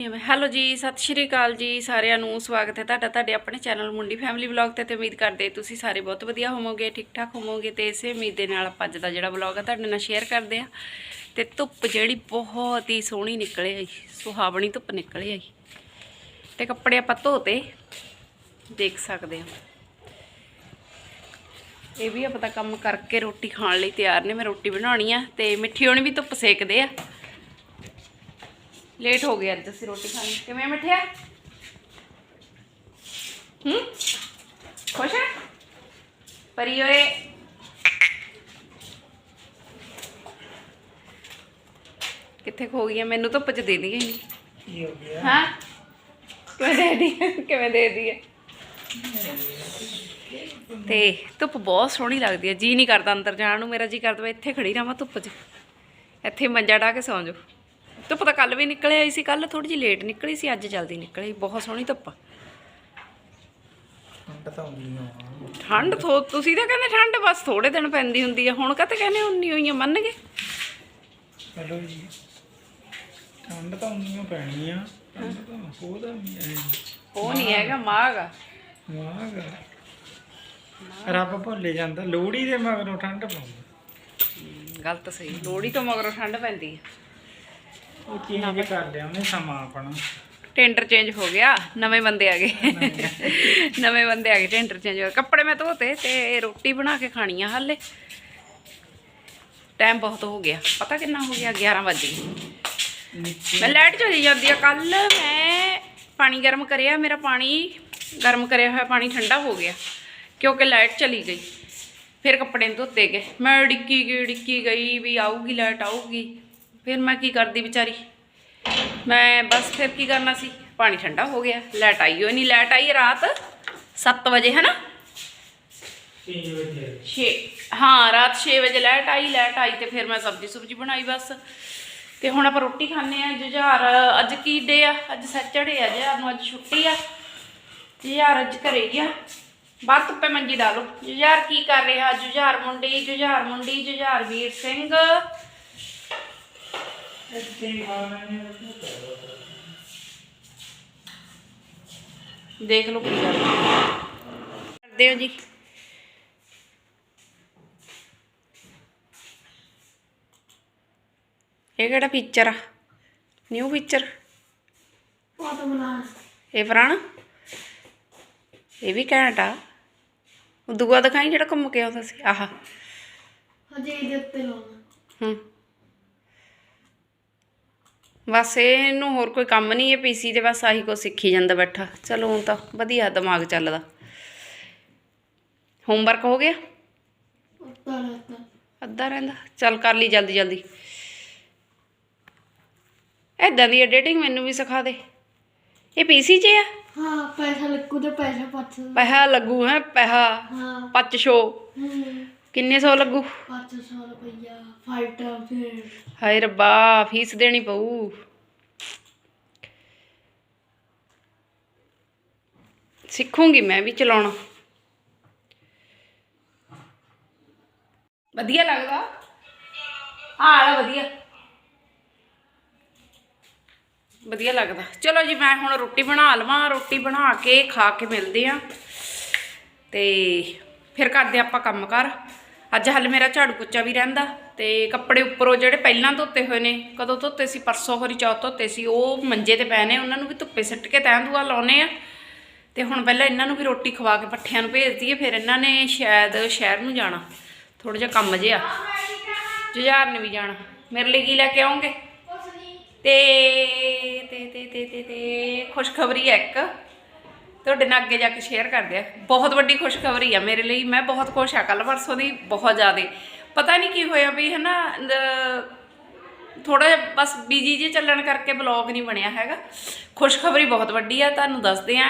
Hello ਜੀ, ਸਤਿ ਸ਼੍ਰੀ ਅਕਾਲ ਜੀ ਸਾਰਿਆਂ ਨੂੰ। ਸਵਾਗਤ ਹੈ ਤੁਹਾਡਾ ਤੁਹਾਡੇ ਆਪਣੇ ਚੈਨਲ ਮੁੰਡੀ ਫੈਮਿਲੀ ਵਲੌਗ ਤੇ ਤੇ ਉਮੀਦ ਕਰਦੇ ਤੁਸੀਂ ਸਾਰੇ ਬਹੁਤ ਵਧੀਆ ਹੋਵੋਗੇ ਠੀਕ ਠਾਕ ਹੋਵੋਗੇ ਤੇ ਇਸੇ ਉਮੀਦ ਦੇ ਨਾਲ ਆਪਾਂ ਅੱਜ ਦਾ ਜਿਹੜਾ ਵਲੌਗ ਆ ਤੁਹਾਡੇ ਨਾਲ ਸ਼ੇਅਰ ਕਰਦੇ ਆ ਤੇ ਧੁੱਪ ਜਿਹੜੀ ਬਹੁਤ ਹੀ ਸੋਹਣੀ ਨਿਕਲੇ ਆਈ, ਸੁਹਾਵਣੀ ਧੁੱਪ ਨਿਕਲੇ ਆਈ। ਤੇ ਕੱਪੜੇ ਆਪਾਂ ਧੋਤੇ, ਦੇਖ ਸਕਦੇ ਹੋ। ਇਹ ਵੀ ਆਪਾਂ ਤਾਂ ਕੰਮ ਕਰਕੇ ਰੋਟੀ ਖਾਣ ਲਈ ਤਿਆਰ ਨੇ, ਮੈਂ ਰੋਟੀ ਬਣਾਉਣੀ ਆ ਤੇ ਮਿੱਠੀ ਹੋਣੀ ਵੀ ਧੁੱਪ ਸੇਕਦੇ ਆ। ਲੇਟ ਹੋ ਗਿਆ ਅੱਜ ਅਸੀਂ ਰੋਟੀ ਖਾਣੀ। ਕਿਵੇਂ ਮਿੱਠਿਆ? ਹੂੰ? ਖੁਸ਼ ਹੈ ਪਰੀ ਓਏ। ਕਿੱਥੇ ਖੋ ਗਈ? ਮੈਨੂੰ ਧੁੱਪ ਚ ਦੇ ਦੀ ਨਹੀਂ ਕੀ ਹੋ ਗਿਆ? ਹਾਂ? ਕਿਵੇਂ ਦੇ ਦੀ ਕਿਵੇਂ ਦੇ ਦੀ ਹੈ ਤੇ ਧੁੱਪ ਬਹੁਤ ਸੋਹਣੀ ਲੱਗਦੀ ਹੈ ਜੀ ਨਹੀਂ ਕਰਦਾ ਅੰਦਰ ਜਾਣ ਨੂੰ। ਮੇਰਾ ਜੀ ਕਰਦਾ ਵਾ ਇੱਥੇ ਖੜੀ ਰਹਾਂ ਧੁੱਪ 'ਚ। ਇੱਥੇ ਮੰਜਾ ਢਾ ਕੇ ਸੌਂ ਜਾਓ। ਧੁੱਪ ਤਾਂ ਕੱਲ ਵੀ ਨਿਕਲੇ ਆਈ ਸੀ ਕੱਲ ਥੋੜੀ ਜਿਹੀ ਲੇਟ ਨਿਕਲੀ ਸੀ ਅੱਜ ਜਲਦੀ ਨਿਕਲੀ ਬਹੁਤ ਸੋਹਣੀ ਧੁੱਪ। ਠੰਡ ਤਾਂ ਤੁਸੀਂ ਤਾਂ ਕਹਿੰਦੇ ਠੰਡ ਬਸ ਥੋੜੇ ਦਿਨ ਪੈਂਦੀ ਹੁੰਦੀ ਹੈ ਹੁਣ ਕਾਤੇ ਕਹਿੰਦੇ ਉਨੀ ਹੋਈਆਂ ਮੰਨ ਗਏ? ਚਲੋ ਜੀ ਠੰਡ ਤਾਂ ਹੁੰਦੀਆਂ ਪੈਣੀ ਆ ਠੰਡ ਤਾਂ ਹੋਦਾ ਵੀ ਐ ਉਹ ਨਹੀਂ ਹੈਗਾ ਮਾਗਾ ਵਾਹ ਰੱਬ ਭੁੱਲੇ ਜਾਂਦਾ ਲੋਹੜੀ ਦੇ ਮਗਰੋਂ ਠੰਡ ਪਾਉਂਦਾ। ਗਲਤ ਸਹੀ ਲੋੜੀ ਤੋਂ ਮਗਰੋਂ ਠੰਡ ਪੈਂਦੀ ਹੈ ਉਹ ਚੇਂਜ ਕਰ ਲਿਆ ਉਹਨੇ ਸਮਾਂ ਆਪਣਾ। ਟੈਂਡਰ ਚੇਂਜ ਹੋ ਗਿਆ ਨਵੇਂ ਬੰਦੇ ਆ ਗਏ। ਨਵੇਂ ਬੰਦੇ ਆ ਗਏ। ਟੈਂਡਰ ਚੇਂਜ ਹੋ ਗਿਆ। ਕੱਪੜੇ ਮੈਂ ਧੋਤੇ ਤੇ ਰੋਟੀ ਬਣਾ ਕੇ ਖਾਣੀ ਆ ਹਾਲੇ। ਟਾਈਮ ਬਹੁਤ ਹੋ ਗਿਆ ਪਤਾ ਕਿੰਨਾ ਹੋ ਗਿਆ? 11 ਵਜੇ ਮੈਂ ਲਾਈਟ ਚਲੀ ਜਾਂਦੀ ਆ ਕੱਲ ਮੈਂ ਪਾਣੀ ਗਰਮ ਕਰਿਆ ਮੇਰਾ ਪਾਣੀ ਗਰਮ ਕਰਿਆ ਹੋਇਆ ਪਾਣੀ ਠੰਡਾ ਹੋ ਗਿਆ ਕਿਉਂਕਿ ਲਾਈਟ ਚਲੀ ਗਈ। ਫਿਰ ਕੱਪੜੇ ਧੋਤੇ ਗਏ। ਮੈਂ ਡਿੱਕੀ ਗਈ ਡਿੱਕੀ ਗਈ ਵੀ ਆਊਗੀ ਲਾਈਟ ਆਊਗੀ। ਫਿਰ ਮੈਂ ਕੀ ਕਰਦੀ ਵਿਚਾਰੀ? ਮੈਂ ਬਸ ਫਿਰ ਕੀ ਕਰਨਾ ਸੀ? ਪਾਣੀ ਠੰਡਾ ਹੋ ਗਿਆ ਲਾਈਟ ਆਈ ਹੋਈ ਨਹੀਂ ਲਾਈਟ ਆਈ ਰਾਤ 7 ਵਜੇ ਹੈ ਨਾ ਚੇਂਜ ਵਜੇ। 6 ਹਾਂ ਰਾਤ 6 ਵਜੇ ਲਾਈਟ ਆਈ ਲਾਈਟ ਆਈ ਤੇ ਫਿਰ ਮੈਂ ਸਬਜ਼ੀ ਸੁਬਜੀ ਬਣਾਈ ਬਸ। ਤੇ ਹੁਣ ਆਪਾਂ ਰੋਟੀ ਖਾਣੇ ਆ ਜੁਝਾਰ ਅੱਜ ਕੀ ਡੇ ਆ? ਅੱਜ ਸੈਚਰਡੇ ਆ ਜੁਝਾਰ ਨੂੰ ਅੱਜ ਛੁੱਟੀ ਆ। ਜੁਝਾਰ ਅੱਜ ਘਰੇ ਹੀ ਆ। ਬਾਹਰ ਧੁੱਪੇ ਮੰਜੀ ਡਾਲੋ ਜੁਝਾਰ ਕੀ ਕਰ ਰਿਹਾ? ਜੁਝਾਰ ਮੁੰਡੀ ਜੁਝਾਰ ਮੁੰਡੀ ਜੁਝਾਰ ਵੀਰ ਸਿੰਘ। ਦੇਖ ਲਓ ਕੀ ਕਰਦੇ ਹੋ। ਜੀ। ਇਹ ਕਿਹੜਾ ਫੀਚਰ ਆ? ਨਿਊ ਫੀਚਰ ਇਹ ਪੁਰਾਣਾ? ਇਹ ਵੀ ਘੈਂਟ ਆ। ਉਹ ਦੂਆ ਦਿਖਾਈ ਜਿਹੜਾ ਘੁੰਮ ਕੇ ਆਉਂਦਾ ਸੀ। ਆਹ। ਹਜੇ ਇਹਦੇ ਉੱਤੇ ਲਾਉਣਾ। ਹੂੰ। ਬਸ ਇਹਨੂੰ ਹੋਰ ਕੋਈ ਕੰਮ ਨਹੀਂ ਇਹ ਪੀਸੀ ਤੇ ਬਸ ਆਹੀ ਕੋ ਸਿੱਖੀ ਜਾਂਦਾ ਬੈਠਾ। ਚਲੋ ਹੁਣ ਤਾਂ ਵਧੀਆ ਦਿਮਾਗ ਚੱਲਦਾ। ਹੋਮਵਰਕ ਹੋ ਗਿਆ? ਅੱਧਾ ਰਹਿੰਦਾ। ਚੱਲ ਕਰ ਲਈ ਜਲਦੀ ਜਲਦੀ। ਐਦਾਂ ਦੀ ਐਡੀਟਿੰਗ ਮੈਨੂੰ ਵੀ ਸਿਖਾ ਦੇ। ਇਹ ਪੀਸੀ 'ਚ ਆ? ਹਾਂ ਪੈਸਾ ਲੱਗੂ ਤੇ ਪੈਸਾ ਪੱਛ। ਪੈਸਾ ਲੱਗੂ ਹੈ ਪੈਸਾ ਹਾਂ। ਪੱਚ ਸ਼ੋ ਕਿੰਨੇ ਸੌ ਲੱਗੂ? 500 ਰੁਪਈਆ ਫਾਈਟਰ ਫਿਰ ਹਾਏ ਰੱਬਾ ਫੀਸ ਦੇਣੀ ਪਊ। ਸਿੱਖੂੰਗੀ ਮੈਂ ਵੀ ਚਲਾਉਣਾ। ਵਧੀਆ ਲੱਗਦਾ। ਹਾਂ ਆਲਾ ਵਧੀਆ। ਵਧੀਆ ਲੱਗਦਾ। ਚਲੋ ਜੀ ਮੈਂ ਹੁਣ ਰੋਟੀ ਬਣਾ ਲਵਾਂ। ਰੋਟੀ ਬਣਾ ਕੇ ਖਾ ਕੇ ਮਿਲਦੇ ਆ। ਤੇ ਫਿਰ ਕਰਦੇ ਆਪਾਂ ਕੰਮ ਕਰ। ਅੱਜ ਹਲ ਮੇਰਾ ਝਾੜੂ ਪੋਚਾ ਵੀ ਰਹਿੰਦਾ ਤੇ ਕੱਪੜੇ ਉੱਪਰੋਂ ਜਿਹੜੇ ਪਹਿਲਾਂ ਧੋਤੇ ਹੋਏ ਨੇ, ਕਦੋਂ ਧੋਤੇ ਸੀ, ਪਰਸੋਂ ਹਰੀ ਚੌਥ ਧੋਤੇ ਸੀ, ਉਹ ਮੰਜੇ ਤੇ ਪਏ ਨੇ, ਉਹਨਾਂ ਨੂੰ ਵੀ ਧੁੱਪੇ ਸਿੱਟ ਕੇ ਤੈਂ ਦੂਆ ਲਾਉਨੇ ਆ। ਤੇ ਹੁਣ ਪਹਿਲਾਂ ਇਹਨਾਂ ਨੂੰ ਵੀ ਰੋਟੀ ਖਵਾ ਕੇ ਪੱਠਿਆਂ ਨੂੰ ਭੇਜ ਦਈਏ, ਫਿਰ ਇਹਨਾਂ ਨੇ ਸ਼ਾਇਦ ਸ਼ਹਿਰ ਨੂੰ ਜਾਣਾ ਥੋੜਾ ਜਿਹਾ ਕੰਮ ਜਿਹਾ। ਜੁਝਾਰ ਨੇ ਵੀ ਜਾਣਾ। ਮੇਰੇ ਲਈ ਕੀ ਲੈ ਕੇ ਆਉਂਗੇ ਤੇ ਤੇ ਤੇ ਤੇ ਤੇ ਤੇ, ਖੁਸ਼ਖਬਰੀ ਹੈ ਇੱਕ। ਤੁਹਾਡੇ ਨਾਲ ਅੱਗੇ ਜਾ ਕੇ ਸ਼ੇਅਰ ਕਰਦੇ ਆ। ਬਹੁਤ ਵੱਡੀ ਖੁਸ਼ਖਬਰੀ ਆ ਮੇਰੇ ਲਈ। ਮੈਂ ਬਹੁਤ ਖੁਸ਼ ਆ ਕੱਲ ਪਰਸੋਂ ਦੀ ਬਹੁਤ ਜ਼ਿਆਦੇ। ਪਤਾ ਨਹੀਂ ਕੀ ਹੋਇਆ ਵੀ ਹਨਾ ਥੋੜਾ ਜਿਹਾ ਬਸ ਬੀਜੀ ਜੇ ਚੱਲਣ ਕਰਕੇ ਬਲੌਗ ਨਹੀਂ ਬਣਿਆ ਹੈਗਾ। ਖੁਸ਼ਖਬਰੀ ਬਹੁਤ ਵੱਡੀ ਆ ਤੁਹਾਨੂੰ ਦੱਸਦੇ ਆ।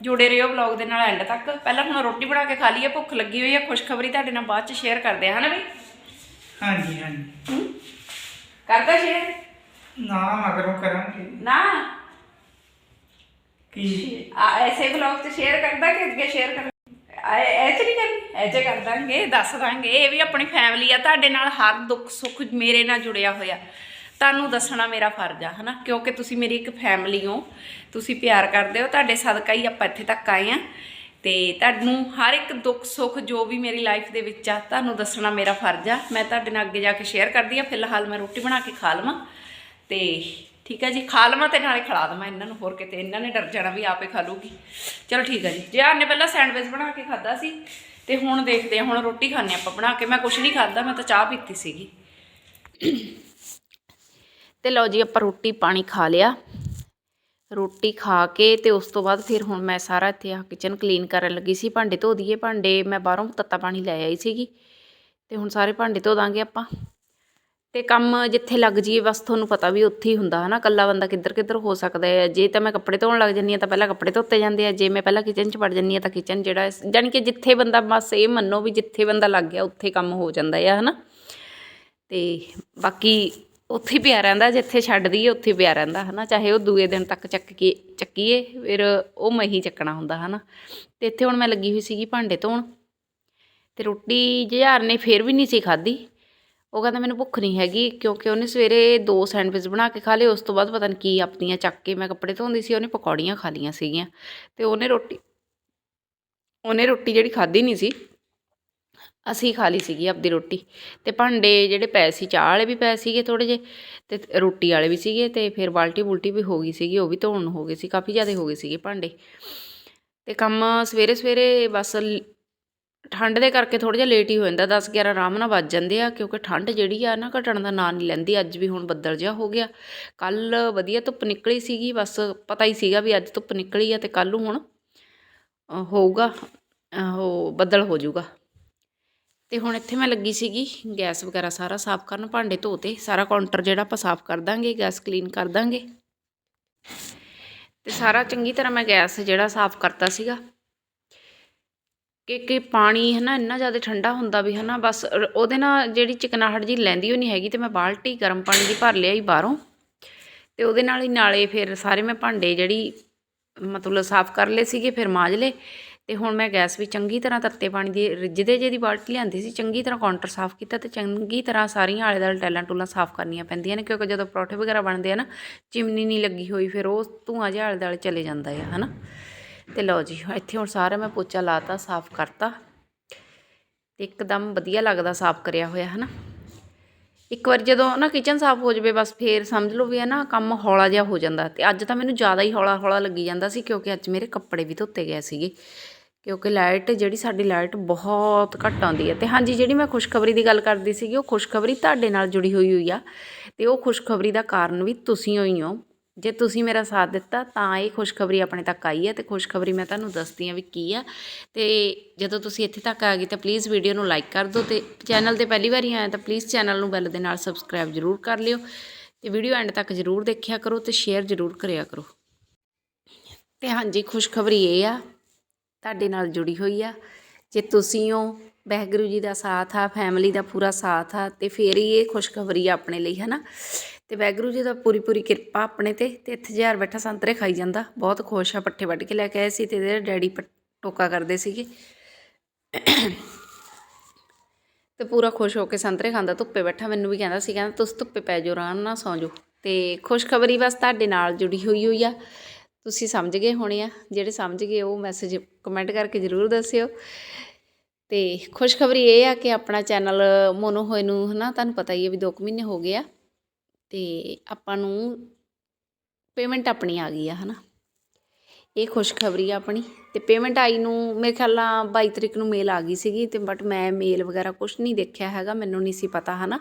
ਜੁੜੇ ਰਹੋ ਬਲੌਗ ਦੇ ਨਾਲ ਐਂਡ ਤੱਕ। ਪਹਿਲਾਂ ਹੁਣ ਰੋਟੀ ਬਣਾ ਕੇ ਖਾ ਲਈਏ ਭੁੱਖ ਲੱਗੀ ਹੋਈ ਆ। ਖੁਸ਼ਖਬਰੀ ਤੁਹਾਡੇ ਨਾਲ ਬਾਅਦ ਚ ਸ਼ੇਅਰ ਕਰਦੇ ਆ ਹਨਾ ਵੀ? ਹਾਂਜੀ ਹਾਂਜੀ। ਕਰਦਾ ਸ਼ੇਅਰ ਨਾ ਮਗਰੋਂ ਕਰਾਂਗੇ। ਨਾ? ਕੀ? ਆ, ਐਸੇ ਬਲੌਗ ਚ ਸ਼ੇਅਰ ਕਰਦਾ ਕਿ ਅੱਗੇ ਸ਼ੇਅਰ ਕਰ ਐ ਚ ਨਹੀਂ ਕਰਨੀ? ਐ ਕਰ ਦਾਂਗੇ, ਦੱਸ ਦਾਂਗੇ। ਇਹ ਵੀ ਆਪਣੀ ਫੈਮਿਲੀ ਆ, ਤੁਹਾਡੇ ਨਾਲ ਹਰ ਦੁੱਖ ਸੁੱਖ ਮੇਰੇ ਨਾਲ ਜੁੜਿਆ ਹੋਇਆ। ਤੁਹਾਨੂੰ ਦੱਸਣਾ ਮੇਰਾ ਫਰਜ਼ ਆ, ਹਨਾ? ਕਿਉਂਕਿ ਤੁਸੀਂ ਮੇਰੀ ਇੱਕ ਫੈਮਿਲੀ ਹੋ, ਤੁਸੀਂ ਪਿਆਰ ਕਰਦੇ ਹੋ, ਤੁਹਾਡੇ ਸਦਕਾ ਹੀ ਆਪਾਂ ਇੱਥੇ ਤੱਕ ਆਏ ਆ। ਤੇ ਤੁਹਾਨੂੰ ਹਰ ਇੱਕ ਦੁੱਖ ਸੁੱਖ ਜੋ ਵੀ ਮੇਰੀ ਲਾਈਫ ਦੇ ਵਿੱਚ ਆ, ਤੁਹਾਨੂੰ ਦੱਸਣਾ ਮੇਰਾ ਫਰਜ਼ ਆ। ਮੈਂ ਤੁਹਾਡੇ ਨਾਲ ਅੱਗੇ ਜਾ ਕੇ ਸ਼ੇਅਰ ਕਰਦੀ ਆ। ਫਿਲਹਾਲ ਮੈਂ ਰੋਟੀ ਬਣਾ ਕੇ ਖਾ ਲਵਾਂ। ਤੇ ਠੀਕ ਹੈ ਜੀ, ਖਾ ਲਵਾਂ ਤੇ ਨਾਲੇ ਖਿਲਾ ਦਵਾਂ ਇਹਨਾਂ ਨੂੰ, ਹੋਰ ਕਿਤੇ ਇਹਨਾਂ ਨੇ ਡਰ ਜਾਣਾ ਵੀ ਆਪੇ ਖਾ ਲੂਗੀ। ਚਲੋ ਠੀਕ ਹੈ ਜੀ ਜਿਆਰ ਨੇ ਪਹਿਲਾਂ ਸੈਂਡਵਿਚ ਬਣਾ ਕੇ ਖਾਦਾ ਸੀ, ਤੇ ਹੁਣ ਦੇਖਦੇ ਆ ਹੁਣ ਰੋਟੀ ਖਾਣੇ ਆਪਾਂ ਬਣਾ ਕੇ। ਮੈਂ ਕੁਝ ਨਹੀਂ ਖਾਦਾ ਮੈਂ ਤਾਂ ਚਾਹ ਪੀਤੀ ਸੀਗੀ। ਤੇ ਲਓ ਜੀ, ਆਪਾਂ ਰੋਟੀ ਪਾਣੀ ਖਾ ਲਿਆ। ਰੋਟੀ ਖਾ ਕੇ ਤੇ ਉਸ ਤੋਂ ਬਾਅਦ ਫਿਰ ਹੁਣ ਮੈਂ ਸਾਰਾ ਇੱਥੇ ਆ ਕਿਚਨ ਕਲੀਨ ਕਰਨ ਲੱਗੀ ਸੀ। ਭਾਂਡੇ ਧੋ ਦਈਏ, ਭਾਂਡੇ ਮੈਂ ਬਾਹਰੋਂ ਤੱਤਾ ਪਾਣੀ ਲੈ ਆਈ ਸੀਗੀ। ਤੇ ਹੁਣ ਸਾਰੇ ਭਾਂਡੇ ਧੋ ਦਾਂਗੇ ਆਪਾਂ। ਤੇ ਕੰਮ ਜਿੱਥੇ ਲੱਗ ਜਾਈਏ, ਬਸ ਤੁਹਾਨੂੰ ਪਤਾ ਵੀ ਉੱਥੇ ਹੀ ਹੁੰਦਾ, ਹਨਾ? ਕੱਲਾ ਬੰਦਾ ਕਿੱਧਰ ਕਿੱਧਰ ਹੋ ਸਕਦਾ ਹੈ। ਜੇ ਤਾਂ ਮੈਂ ਕੱਪੜੇ ਧੋਣ ਲੱਗ ਜੰਨੀ ਆ ਤਾਂ ਪਹਿਲਾਂ ਕੱਪੜੇ ਧੋਤੇ ਜਾਂਦੇ ਆ। ਜੇ ਮੈਂ ਪਹਿਲਾਂ ਕਿਚਨ 'ਚ ਵੜ ਜੰਨੀ ਆ ਤਾਂ ਕਿਚਨ ਜਿਹੜਾ ਜਾਨੀ ਕਿ ਜਿੱਥੇ ਬੰਦਾ ਬਸ ਇਹ ਮੰਨੋ ਵੀ ਜਿੱਥੇ ਬੰਦਾ ਲੱਗ ਗਿਆ, ਉੱਥੇ ਕੰਮ ਹੋ ਜਾਂਦਾ ਹੈ ਹਨਾ? ਤੇ ਬਾਕੀ ਉੱਥੇ ਹੀ ਪਿਆ ਰਹਿੰਦਾ, ਜਿੱਥੇ ਛੱਡ ਦਈਏ, ਉੱਥੇ ਪਿਆ ਰਹਿੰਦਾ, ਹਨਾ? ਚਾਹੇ ਉਹ ਦੂਏ ਦਿਨ ਤੱਕ ਚੱਕ ਕੇ ਚੱਕੀਏ, ਫਿਰ ਉਹ ਮਹੀ ਚੱਕਣਾ ਹੁੰਦਾ, ਹਨਾ? ਤੇ ਇੱਥੇ ਹੁਣ ਮੈਂ ਲੱਗੀ ਹੋਈ ਸੀਗੀ ਭਾਂਡੇ ਧੋਣ, ਤੇ ਰੋਟੀ ਜੁਝਾਰ ਨੇ ਫੇਰ ਵੀ ਨਹੀਂ ਸੀ ਖਾਧੀ। ਉਹ ਕਹਿੰਦਾ ਮੈਨੂੰ ਭੁੱਖ ਨਹੀਂ ਹੈਗੀ ਕਿਉਂਕਿ ਉਹਨੇ ਸਵੇਰੇ ਦੋ ਸੈਂਡਵਿਚ ਬਣਾ ਕੇ ਖਾ ਲਏ, ਉਸ ਤੋਂ ਬਾਅਦ ਪਤਾ ਨਹੀਂ ਕੀ ਆਪਣੀਆਂ ਚੱਕ ਕੇ ਮੈਂ ਕੱਪੜੇ ਧੋਂਦੀ ਸੀ, ਉਹਨੇ ਪਕੌੜੀਆਂ ਖਾ ਲਈਆਂ ਸੀਗੀਆਂ ਤੇ ਉਹਨੇ ਰੋਟੀ ਉਹਨੇ ਰੋਟੀ ਜਿਹੜੀ ਖਾਧੀ ਨਹੀਂ ਸੀ, ਅਸੀਂ ਖਾ ਲਈ ਸੀਗੀ ਆਪਦੀ ਰੋਟੀ ਤੇ ਭਾਂਡੇ ਜਿਹੜੇ ਪਏ ਸੀ, ਚਾਹ ਵਾਲੇ ਵੀ ਪਏ ਸੀਗੇ ਥੋੜੇ ਜਿਹੇ ਤੇ ਰੋਟੀ ਵਾਲੇ ਵੀ ਸੀਗੇ ਤੇ ਫਿਰ ਬਾਲਟੀ ਬੁਲਟੀ ਵੀ ਹੋ ਗਈ ਸੀਗੀ, ਉਹ ਵੀ ਧੋਣ ਹੋ ਗਏ ਸੀ, ਕਾਫੀ ਜ਼ਿਆਦਾ ਹੋ ਗਏ ਸੀਗੇ ਭਾਂਡੇ ਤੇ ਕੰਮ ਸਵੇਰੇ ਸਵੇਰੇ ਬਸ ਲ- ਠੰਡ ਦੇ ਕਰਕੇ ਥੋੜਾ ਜਿਹਾ ਲੇਟ ਹੀ ਹੋ ਜਾਂਦਾ 10 11 ਆਰਾਮ ਨਾਲ ਵੱਜ ਜਾਂਦੇ ਆ, ਕਿਉਂਕਿ ਠੰਡ ਜਿਹੜੀ ਆ ਨਾ ਘਟਣ ਦਾ ਨਾਂ ਨਹੀਂ ਲੈਂਦੀ, ਅੱਜ ਵੀ ਹੁਣ ਬੱਦਲ ਜਿਹਾ ਹੋ ਗਿਆ। ਕੱਲ ਵਧੀਆ ਧੁੱਪ ਨਿਕਲੀ ਸੀਗੀ, ਬਸ ਪਤਾ ਹੀ ਸੀਗਾ ਵੀ ਅੱਜ ਧੁੱਪ ਨਿਕਲੀ ਆ ਤੇ ਕੱਲ ਨੂੰ ਹੁਣ ਹੋਊਗਾ ਉਹ ਬੱਦਲ ਹੋ ਜਾਊਗਾ। ਤੇ ਹੁਣ ਇੱਥੇ ਮੈਂ ਲੱਗੀ ਸੀਗੀ, ਗੈਸ ਵਗੈਰਾ ਸਾਰਾ ਸਾਫ਼ ਕਰਨ, ਭਾਂਡੇ ਧੋਤੇ, ਸਾਰਾ ਕਾਊਂਟਰ ਜਿਹੜਾ ਆਪਾਂ ਸਾਫ਼ ਕਰ ਦਾਂਗੇ, ਗੈਸ ਕਲੀਨ ਕਰ ਦਾਂਗੇ। ਤੇ ਸਾਰਾ ਚੰਗੀ ਤਰ੍ਹਾਂ ਮੈਂ ਗੈਸ ਜਿਹੜਾ ਸਾਫ਼ ਕਰਤਾ ਸੀਗਾ ਕਿ ਕਿ ਪਾਣੀ ਹੈ ਨਾ ਇੰਨਾ ਜ਼ਿਆਦਾ ਠੰਡਾ ਹੁੰਦਾ ਵੀ ਹੈ ਨਾ ਬਸ ਉਹਦੇ ਨਾਲ ਜਿਹੜੀ ਚਿਕਨਾਹਟ ਜੀ ਲੈਂਦੀ ਉਹ ਨਹੀਂ ਹੈਗੀ ਤੇ ਮੈਂ ਬਾਲਟੀ ਗਰਮ ਪਾਣੀ ਦੀ ਭਰ ਲਿਆਈ ਬਾਹਰੋਂ ਤੇ ਉਹਦੇ ਨਾਲ ਹੀ ਨਾਲੇ ਫਿਰ ਸਾਰੇ ਮੈਂ ਭਾਂਡੇ ਜਿਹੜੀ ਮਤਲਬ ਸਾਫ਼ ਕਰ ਲਏ ਸੀਗੇ, ਫਿਰ ਮਾਂਜ ਲਏ ਤੇ ਹੁਣ ਮੈਂ ਗੈਸ ਵੀ ਚੰਗੀ ਤਰ੍ਹਾਂ ਤੱਤੇ ਪਾਣੀ ਦੀ ਰਿੱਝਦੇ ਜਿਹਦੀ ਬਾਲਟੀ ਲਿਆਂਦੀ ਸੀ ਚੰਗੀ ਤਰ੍ਹਾਂ ਕਾਊਂਟਰ ਸਾਫ਼ ਕੀਤਾ ਤੇ ਚੰਗੀ ਤਰ੍ਹਾਂ ਸਾਰੀਆਂ ਆਲੇ ਦੁਆਲੇ ਟੈਲਾਂ ਟੂਲਾਂ ਸਾਫ਼ ਕਰਨੀਆਂ ਪੈਂਦੀਆਂ ਨੇ, ਕਿਉਂਕਿ ਜਦੋਂ ਪਰੌਠੇ ਵਗੈਰਾ ਬਣਦੇ ਆ ਨਾ, ਚਿਮਨੀ ਨਹੀਂ ਲੱਗੀ ਹੋਈ, ਫਿਰ ਉਹ ਧੂੰਆਂ ਜਿਹਾ ਆਲੇ ਦੁਆਲੇ ਚਲੇ ਜਾਂਦਾ ਆ, ਹਨਾ। ਤੇ ਲਓ ਜੀ, ਇੱਥੇ ਹੁਣ ਸਾਰਾ ਮੈਂ ਪੋਚਾ ਲਾਤਾ, ਸਾਫ਼ ਕਰਤਾ। ਤੇ ਇੱਕਦਮ ਵਧੀਆ ਲੱਗਦਾ ਸਾਫ਼ ਕਰਿਆ ਹੋਇਆ, ਹਨਾ? ਇੱਕ ਵਾਰ ਜਦੋਂ ਨਾ ਕਿਚਨ ਸਾਫ਼ ਹੋ ਜਾਵੇ, ਬਸ ਫੇਰ ਸਮਝ ਲਓ ਵੀ ਹੈ ਨਾ ਕੰਮ ਹੌਲਾ ਜਿਹਾ ਹੋ ਜਾਂਦਾ। ਤੇ ਅੱਜ ਤਾਂ ਮੈਨੂੰ ਜ਼ਿਆਦਾ ਹੀ ਹੌਲਾ ਹੌਲਾ ਲੱਗੀ ਜਾਂਦਾ ਸੀ, ਕਿਉਂਕਿ ਅੱਜ ਮੇਰੇ ਕੱਪੜੇ ਵੀ ਧੋਤੇ ਗਏ ਸੀਗੇ। ਕਿਉਂਕਿ ਲਾਈਟ, ਜਿਹੜੀ ਸਾਡੀ ਲਾਈਟ ਬਹੁਤ ਘੱਟ ਆਉਂਦੀ ਹੈ। ਤੇ ਹਾਂਜੀ, ਜਿਹੜੀ ਮੈਂ ਖੁਸ਼ਖਬਰੀ ਦੀ ਗੱਲ ਕਰਦੀ ਸੀਗੀ, ਉਹ ਖੁਸ਼ਖਬਰੀ ਤੁਹਾਡੇ ਨਾਲ ਜੁੜੀ ਹੋਈ ਹੋਈ ਆ। ਤੇ ਉਹ ਖੁਸ਼ਖਬਰੀ ਦਾ ਕਾਰਨ ਵੀ ਤੁਸੀਂ ਹੋਈ ਹੋ। ਜੇ ਤੁਸੀਂ ਮੇਰਾ ਸਾਥ ਦਿੱਤਾ, ਤਾਂ ਇਹ ਖੁਸ਼ਖਬਰੀ ਆਪਣੇ ਤੱਕ ਆਈ ਹੈ ਤੇ ਖੁਸ਼ਖਬਰੀ ਮੈਂ ਤੁਹਾਨੂੰ ਦੱਸਦੀ ਹਾਂ ਵੀ ਕੀ ਆ। ਤੇ ਜਦੋਂ ਤੁਸੀਂ ਇੱਥੇ ਤੱਕ ਆ ਗਏ ਤਾਂ ਪਲੀਜ਼ ਵੀਡੀਓ ਨੂੰ ਲਾਈਕ ਕਰ ਦਿਓ ਤੇ ਚੈਨਲ ਤੇ ਪਹਿਲੀ ਵਾਰੀ ਆਇਆ ਤਾਂ ਪਲੀਜ਼ ਚੈਨਲ ਨੂੰ ਬੈਲ ਦੇ ਨਾਲ ਸਬਸਕ੍ਰਾਈਬ ਜ਼ਰੂਰ ਕਰ ਲਿਓ ਤੇ ਵੀਡੀਓ ਐਂਡ ਤੱਕ ਜ਼ਰੂਰ ਦੇਖਿਆ ਕਰੋ ਤੇ ਸ਼ੇਅਰ ਜ਼ਰੂਰ ਕਰਿਆ ਕਰੋ। ਤੇ ਹਾਂਜੀ, ਖੁਸ਼ਖਬਰੀ ਇਹ ਆ, ਤੁਹਾਡੇ ਨਾਲ ਜੁੜੀ ਹੋਈ ਆ। ਜੇ ਤੁਸੀਂ ਹੋ, ਵਾਹਿਗੁਰੂ ਜੀ ਦਾ ਸਾਥ ਆ ਫੈਮਿਲੀ ਦਾ ਪੂਰਾ ਸਾਥ ਆ ਤੇ ਫੇਰ ਹੀ ਇਹ ਖੁਸ਼ਖਬਰੀ ਆ ਆਪਣੇ ਲਈ ਹੈ ਨਾ ਤੇ ਵਾਹਿਗੁਰੂ ਜੀ ਦਾ ਪੂਰੀ ਪੂਰੀ ਕਿਰਪਾ ਆਪਣੇ ਤੇ ਤੇ ਇੱਥੇ ਜਿਆਰ ਬੈਠਾ ਸੰਤਰੇ ਖਾਈ ਜਾਂਦਾ। ਬਹੁਤ ਖੁਸ਼ ਆ, ਪੱਠੇ ਵੱਢ ਕੇ ਲੈ ਕੇ ਆਏ ਸੀ ਤੇ ਇਹਦੇ ਡੈਡੀ ਪ- ਟੋਕਾ ਕਰਦੇ ਸੀਗੇ। ਤੇ ਪੂਰਾ ਖੁਸ਼ ਹੋ ਕੇ ਸੰਤਰੇ ਖਾਂਦਾ, ਧੁੱਪੇ ਬੈਠਾ, ਮੈਨੂੰ ਵੀ ਕਹਿੰਦਾ ਸੀ, ਕਹਿੰਦਾ, ਤੁਸੀਂ ਧੁੱਪੇ ਪੈ ਜਾਓ, ਆਰਾਮ ਨਾਲ ਸੌਂ ਜਾਓ। ਤੇ ਖੁਸ਼ਖਬਰੀ ਬਸ ਤੁਹਾਡੇ ਨਾਲ ਜੁੜੀ ਹੋਈ ਹੋਈ ਆ। ਤੁਸੀਂ ਸਮਝ ਗਏ ਹੋਣੇ ਆ, ਜਿਹੜੇ ਸਮਝ ਗਏ ਉਹ ਮੈਸੇਜ ਕਮੈਂਟ ਕਰਕੇ ਜ਼ਰੂਰ ਦੱਸਿਓ। ਤੇ ਖੁਸ਼ਖਬਰੀ ਇਹ ਆ ਕਿ ਆਪਣਾ ਚੈਨਲ ਮੋਨੋ ਹੋਏ ਨੂੰ, ਹਨਾ, ਤੁਹਾਨੂੰ ਪਤਾ ਹੀ ਹੈ ਵੀ 2 ਮਹੀਨੇ ਹੋ ਗਏ ਆ। ਤੇ ਆਪਾਂ ਨੂੰ ਪੇਮੈਂਟ ਆਪਣੀ ਆ ਗਈ ਆ, ਹਨਾ। ਇਹ ਖੁਸ਼ਖਬਰੀ ਆ ਆਪਣੀ ਤੇ ਪੇਮੈਂਟ ਆਈ ਨੂੰ ਮੇਰੇ ਖਿਆਲ ਨਾਲ 22 ਤਰੀਕ ਨੂੰ ਮੇਲ ਆ ਗਈ ਸੀਗੀ ਤੇ ਬਟ ਮੈਂ ਮੇਲ ਵਗੈਰਾ ਕੁਝ ਨਹੀਂ ਦੇਖਿਆ ਹੈਗਾ, ਮੈਨੂੰ ਨਹੀਂ ਸੀ ਪਤਾ, ਹਨਾ।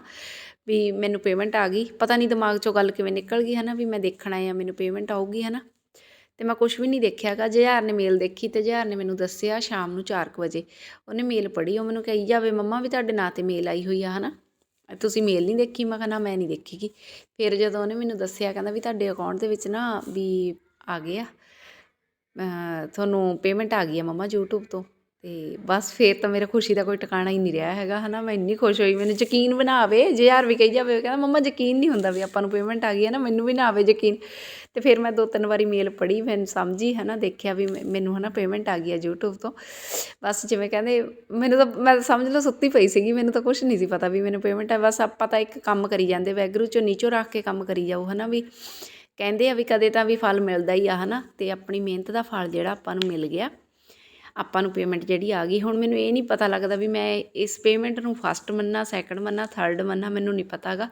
ਵੀ ਮੈਨੂੰ ਪੇਮੈਂਟ ਆ ਗਈ। ਪਤਾ ਨਹੀਂ ਦਿਮਾਗ ਚੋਂ ਗੱਲ ਕਿਵੇਂ ਨਿਕਲ ਗਈ, ਹਨਾ, ਵੀ ਮੈਂ ਦੇਖਣਾ ਆ, ਮੈਨੂੰ ਪੇਮੈਂਟ ਆਊਗੀ, ਹਨਾ। ਤੇ ਮੈਂ ਕੁਝ ਵੀ ਨਹੀਂ ਦੇਖਿਆਗਾ ਜਹਾਰ ਨੇ ਮੇਲ ਦੇਖੀ ਤੇ ਜਹਾਰ ਨੇ ਮੈਨੂੰ ਦੱਸਿਆ ਸ਼ਾਮ ਨੂੰ 4 ਵਜੇ, ਉਹਨੇ ਮੇਲ ਪੜ੍ਹੀ, ਉਹ ਮੈਨੂੰ ਕਹੀ ਜਾਵੇ, ਮੰਮਾ ਵੀ ਤੁਹਾਡੇ ਨਾਂ ਤੇ ਮੇਲ ਆਈ ਹੋਈ ਆ, ਹਨਾ। ਤੁਸੀਂ ਮੇਲ ਨਹੀਂ ਦੇਖੀ? ਮੈਂ ਕਿਹਾ, ਨਾ, ਮੈਂ ਨਹੀਂ ਦੇਖੀ ਦੇਖੀਗੀ। ਫਿਰ ਜਦੋਂ ਉਹਨੇ ਮੈਨੂੰ ਦੱਸਿਆ, ਕਹਿੰਦਾ ਵੀ ਤੁਹਾਡੇ ਅਕਾਊਂਟ ਦੇ ਵਿੱਚ ਨਾ ਵੀ ਆ ਗਏ ਆ। ਤੁਹਾਨੂੰ ਪੇਮੈਂਟ ਆ ਗਈ ਆ ਮੰਮਾ YouTube ਤੋਂ। ਤੇ ਬਸ ਫੇਰ ਤਾਂ ਮੇਰੇ ਖੁਸ਼ੀ ਦਾ ਕੋਈ ਟਿਕਾਣਾ ਹੀ ਨਹੀਂ ਰਿਹਾ ਹੈਗਾ, ਹਨਾ? ਮੈਂ ਇੰਨੀ ਖੁਸ਼ ਹੋਈ, ਮੈਨੂੰ ਯਕੀਨ ਬਣਾਵੇ, ਜੇ ਯਾਰ ਵੀ ਕਹੀ ਜਾਵੇ ਕਹਿੰਦਾ, ਮੰਮਾ, ਯਕੀਨ ਨਹੀਂ ਹੁੰਦਾ ਵੀ ਆਪਾਂ ਨੂੰ ਪੇਮੈਂਟ ਆ ਗਈ ਹੈ ਨਾ, ਮੈਨੂੰ ਵੀ ਨਾ ਆਵੇ ਯਕੀਨ। ਤੇ ਫਿਰ ਮੈਂ ਦੋ ਤਿੰਨ ਵਾਰੀ ਮੇਲ ਪੜ੍ਹੀ ਮੈਨੂੰ ਸਮਝੀ ਹੈ ਨਾ ਦੇਖਿਆ ਵੀ ਮੈ- ਮੈਨੂੰ ਹੈ ਨਾ ਪੇਮੈਂਟ ਆ ਗਈ ਹੈ YouTube ਤੋਂ। ਬਸ ਜਿਵੇਂ ਕਹਿੰਦੇ, ਮੈਨੂੰ ਤਾਂ, ਮੈਂ ਤਾਂ ਸਮਝ ਲਓ ਸੁੱਤੀ ਪਈ ਸੀਗੀ, ਮੈਨੂੰ ਤਾਂ ਕੁਝ ਨਹੀਂ ਸੀ ਪਤਾ ਵੀ ਮੈਨੂੰ ਪੇਮੈਂਟ ਹੈ ਬਸ ਆਪਾਂ ਤਾਂ ਇੱਕ ਕੰਮ ਕਰੀ ਜਾਂਦੇ ਵੈਗਰੂ ਚੋਂ ਨੀਚੋਂ ਰੱਖ ਕੇ ਕੰਮ ਕਰੀ ਜਾਓ ਹੈ ਨਾ ਵੀ। ਕਹਿੰਦੇ ਆ ਵੀ ਕਦੇ ਤਾਂ ਵੀ ਫਲ ਮਿਲਦਾ ਹੀ ਆ ਹੈ ਨਾ ਤੇ ਆਪਣੀ ਮਿਹਨਤ ਦਾ ਫਲ ਜਿਹੜਾ ਆਪਾਂ ਨੂੰ ਮਿਲ ਗਿਆ, ਆਪਾਂ ਨੂੰ ਪੇਮੈਂਟ ਜਿਹੜੀ ਆ ਗਈ। ਹੁਣ ਮੈਨੂੰ ਇਹ ਨਹੀਂ ਪਤਾ ਲੱਗਦਾ ਵੀ ਮੈਂ ਇਸ ਪੇਮੈਂਟ ਨੂੰ ਫਸਟ ਮੰਨਾਂ ਸੈਕੰਡ ਮੰਨਾਂ ਥਰਡ ਮੰਨਾਂ, ਮੈਨੂੰ ਨਹੀਂ ਪਤਾਗਾ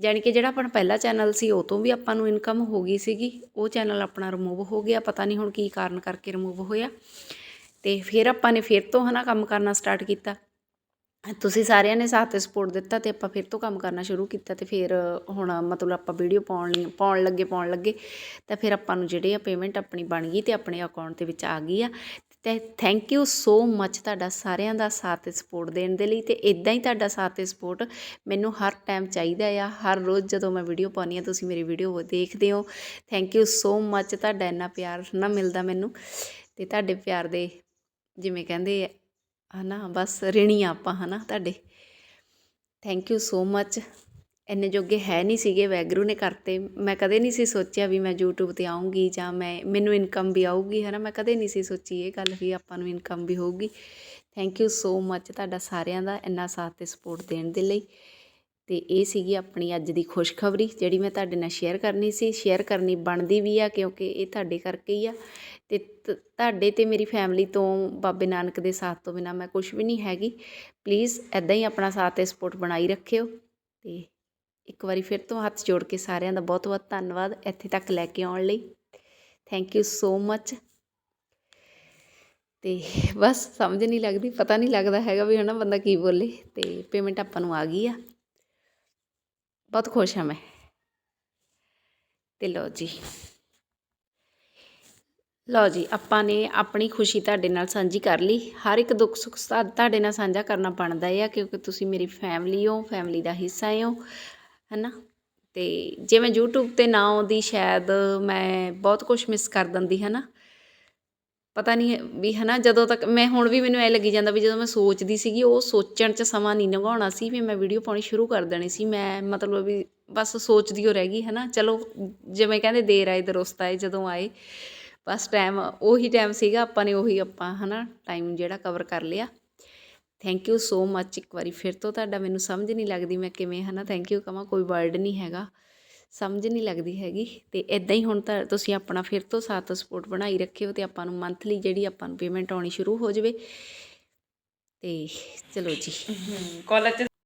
ਜਾਣੀ ਕਿ ਜਿਹੜਾ ਆਪਣਾ ਪਹਿਲਾ ਚੈਨਲ ਸੀ, ਉਹ ਤੋਂ ਵੀ ਆਪਾਂ ਨੂੰ ਇਨਕਮ ਹੋ ਗਈ ਸੀਗੀ। ਉਹ ਚੈਨਲ ਆਪਣਾ ਰਿਮੂਵ ਹੋ ਗਿਆ, ਪਤਾ ਨਹੀਂ ਹੁਣ ਕੀ ਕਾਰਨ ਕਰਕੇ ਰਿਮੂਵ ਹੋਇਆ। ਤੇ ਫਿਰ ਆਪਾਂ ਨੇ ਫਿਰ ਤੋਂ ਹਨਾ ਕੰਮ ਕਰਨਾ ਸਟਾਰਟ ਕੀਤਾ। ਤੁਸੀਂ ਸਾਰਿਆਂ ਨੇ ਸਾਥ ਤੇ ਸਪੋਰਟ ਦਿੱਤਾ ਤੇ ਆਪਾਂ ਫਿਰ ਤੋਂ ਕੰਮ ਕਰਨਾ ਸ਼ੁਰੂ ਕੀਤਾ ਤੇ ਫਿਰ ਹੁਣ ਮਤਲਬ ਆਪਾਂ ਵੀਡੀਓ ਪਾਉਣ ਲਈ, ਪਾਉਣ ਲੱਗੇ ਪਾਉਣ ਲੱਗੇ। ਤਾਂ ਫਿਰ ਆਪਾਂ ਨੂੰ ਜਿਹੜੇ ਆ ਪੇਮੈਂਟ ਆਪਣੀ ਬਣ ਗਈ ਤੇ ਆਪਣੇ ਅਕਾਊਂਟ ਦੇ ਵਿੱਚ ਆ ਗਈ ਆ। ਤੇ ਥੈਂਕ ਯੂ ਸੋ ਮੱਚ ਤੁਹਾਡਾ ਸਾਰਿਆਂ ਦਾ ਸਾਥ ਤੇ ਸਪੋਰਟ ਦੇਣ ਦੇ ਲਈ ਤੇ ਇਦਾਂ ਹੀ ਤੁਹਾਡਾ ਸਾਥ ਤੇ ਸਪੋਰਟ ਮੈਨੂੰ ਹਰ ਟਾਈਮ ਚਾਹੀਦਾ ਆ। ਹਰ ਰੋਜ਼ ਜਦੋਂ ਮੈਂ ਵੀਡੀਓ ਪਾਉਂਦੀ ਆ ਤੁਸੀਂ ਮੇਰੀ ਵੀਡੀਓ ਦੇਖਦੇ ਹੋ। ਥੈਂਕ ਯੂ ਸੋ ਮੱਚ ਤੁਹਾਡਾ ਇੰਨਾ ਪਿਆਰ ਨਾ ਮਿਲਦਾ ਮੈਨੂੰ। ਤੇ ਤੁਹਾਡੇ ਪਿਆਰ ਦੇ ਜਿਵੇਂ ਕਹਿੰਦੇ ਹਨਾ, ਬਸ ਰਿਣੀ ਆ ਆਪਾਂ, ਹਨਾ, ਤੁਹਾਡੇ। ਥੈਂਕ ਯੂ ਸੋ ਮੱਚ ਇੰਨੇ ਜੋਗੇ ਹੈ ਨਹੀਂ ਸੀਗੇ, ਵੈਗਰੂ ਨੇ ਕਰਤੇ। ਮੈਂ ਕਦੇ ਨਹੀਂ ਸੀ ਸੋਚਿਆ ਵੀ ਮੈਂ YouTube ਤੇ ਆਉਂਗੀ ਜਾਂ ਮੈਂ, ਮੈਨੂੰ ਇਨਕਮ ਵੀ ਆਊਗੀ ਹੈ ਨਾ ਮੈਂ ਕਦੇ ਨਹੀਂ ਸੀ ਸੋਚੀ ਇਹ ਗੱਲ ਵੀ ਆਪਾਂ ਨੂੰ ਇਨਕਮ ਵੀ ਹੋਊਗੀ। ਥੈਂਕ ਯੂ ਸੋ ਮੱਚ ਤੁਹਾਡਾ ਸਾਰਿਆਂ ਦਾ ਇੰਨਾ ਸਾਥ ਤੇ ਸਪੋਰਟ ਦੇਣ ਦੇ ਲਈ। ਤੇ ਇਹ ਸੀਗੀ ਆਪਣੀ ਅੱਜ ਦੀ ਖੁਸ਼ਖਬਰੀ, ਜਿਹੜੀ ਮੈਂ ਤੁਹਾਡੇ ਨਾਲ ਸ਼ੇਅਰ ਕਰਨੀ ਸੀ। ਸ਼ੇਅਰ ਕਰਨੀ ਬਣਦੀ ਵੀ ਆ, ਕਿਉਂਕਿ ਇਹ ਤੁਹਾਡੇ ਕਰਕੇ ਹੀ ਆ। ਤੇ ਤ- ਤੁਹਾਡੇ ਤੇ ਮੇਰੀ ਫੈਮਿਲੀ ਤੋਂ, ਬਾਬੇ ਨਾਨਕ ਦੇ ਸਾਥ ਤੋਂ ਬਿਨਾ ਮੈਂ ਕੁਝ ਵੀ ਨਹੀਂ ਹੈਗੀ। ਪਲੀਜ਼ ਐਦਾਂ ਹੀ ਆਪਣਾ ਸਾਥ ਤੇ ਸਪੋਰਟ ਬਣਾਈ ਰੱਖਿਓ। ਤੇ ਇੱਕ ਵਾਰੀ ਫਿਰ ਤੋਂ ਹੱਥ ਜੋੜ ਕੇ ਸਾਰਿਆਂ ਦਾ ਬਹੁਤ ਬਹੁਤ ਧੰਨਵਾਦ ਇੱਥੇ ਤੱਕ ਲੈ ਕੇ ਆਉਣ ਲਈ। ਥੈਂਕ ਯੂ ਸੋ ਮੱਚ ਤੇ ਬਸ ਸਮਝ ਨਹੀਂ ਲੱਗਦੀ, ਪਤਾ ਨਹੀਂ ਲੱਗਦਾ ਹੈਗਾ ਵੀ ਹਨਾ ਬੰਦਾ ਕੀ ਬੋਲੇ। ਤੇ ਪੇਮੈਂਟ ਆਪਾਂ ਨੂੰ ਆ ਗਈ ਆ। ਬਹੁਤ ਖੁਸ਼ ਹਾਂ ਮੈਂ। ਤੇ ਲਓ ਜੀ। ਲਓ ਜੀ, ਆਪਾਂ ਨੇ ਆਪਣੀ ਖੁਸ਼ੀ ਤੁਹਾਡੇ ਨਾਲ ਸਾਂਝੀ ਕਰ ਲਈ। ਹਰ ਇੱਕ ਦੁੱਖ ਸੁੱਖ ਤੁਹਾਡੇ ਨਾਲ ਸਾਂਝਾ ਕਰਨਾ ਬਣਦਾ ਹੈ ਕਿਉਂਕਿ ਤੁਸੀਂ ਮੇਰੀ ਫੈਮਿਲੀ ਹੋ ਫੈਮਿਲੀ ਦਾ ਹਿੱਸਾ ਹੋ। ਹੈ ਨਾ ਅਤੇ ਜੇ ਮੈਂ ਯੂਟਿਊਬ ਤੇ ਨਾ ਆਉਂਦੀ, ਸ਼ਾਇਦ ਮੈਂ ਬਹੁਤ ਕੁਛ ਮਿਸ ਕਰ ਦਿੰਦੀ ਹੈ ਨਾ ਪਤਾ ਨਹੀਂ ਵੀ ਹੈ ਨਾ ਜਦੋਂ ਤੱਕ ਮੈਂ ਹੁਣ ਵੀ ਮੈਨੂੰ ਐਂ ਲੱਗੀ ਜਾਂਦਾ ਵੀ ਜਦੋਂ ਮੈਂ ਸੋਚਦੀ ਸੀਗੀ, ਉਹ ਸੋਚਣ 'ਚ ਸਮਾਂ ਨਹੀਂ ਲੰਘਾਉਣਾ ਸੀ, ਵੀ ਮੈਂ ਵੀਡੀਓ ਪਾਉਣੀ ਸ਼ੁਰੂ ਕਰ ਦੇਣੀ ਸੀ। ਮੈਂ ਮਤਲਬ ਵੀ ਬਸ ਸੋਚਦੀ ਹੋ ਰਹਿ ਗਈ ਹੈ ਨਾ ਚਲੋ, ਜਿਵੇਂ ਕਹਿੰਦੇ, ਦੇਰ ਆਏ, ਦਰੁਸਤ ਆਏ, ਜਦੋਂ ਆਏ, ਬਸ ਟਾਈਮ ਉਹੀ ਟਾਈਮ ਸੀਗਾ, ਆਪਾਂ ਨੇ ਉਹੀ ਆਪਾਂ ਹੈ ਨਾ ਟਾਈਮ ਜਿਹੜਾ ਕਵਰ ਕਰ ਲਿਆ। ਥੈਂਕ ਯੂ ਸੋ ਮੱਚ ਇੱਕ ਵਾਰੀ। ਫਿਰ ਤੋਂ ਤੁਹਾਡਾ ਮੈਨੂੰ ਸਮਝ ਨਹੀਂ ਲੱਗਦੀ ਮੈਂ ਕਿਵੇਂ, ਹਨਾ? ਥੈਂਕ ਯੂ ਕਹਾਂ ਕੋਈ ਵਰਡ ਨਹੀਂ ਹੈਗਾ। ਸਮਝ ਨਹੀਂ ਲੱਗਦੀ ਹੈਗੀ। ਤੇ ਇਦਾਂ ਹੀ ਹੁਣ ਤਾਂ ਤੁਸੀਂ ਆਪਣਾ ਫਿਰ ਤੋਂ ਸਾਥ ਸਪੋਰਟ ਬਣਾਈ ਰੱਖਿਓ ਤੇ ਆਪਾਂ ਨੂੰ ਮੰਥਲੀ ਜਿਹੜੀ ਆਪਾਂ ਨੂੰ ਪੇਮੈਂਟ ਆਉਣੀ ਸ਼ੁਰੂ ਹੋ ਜਾਵੇ। ਤੇ ਚਲੋ ਜੀ। ਕਾਲਜ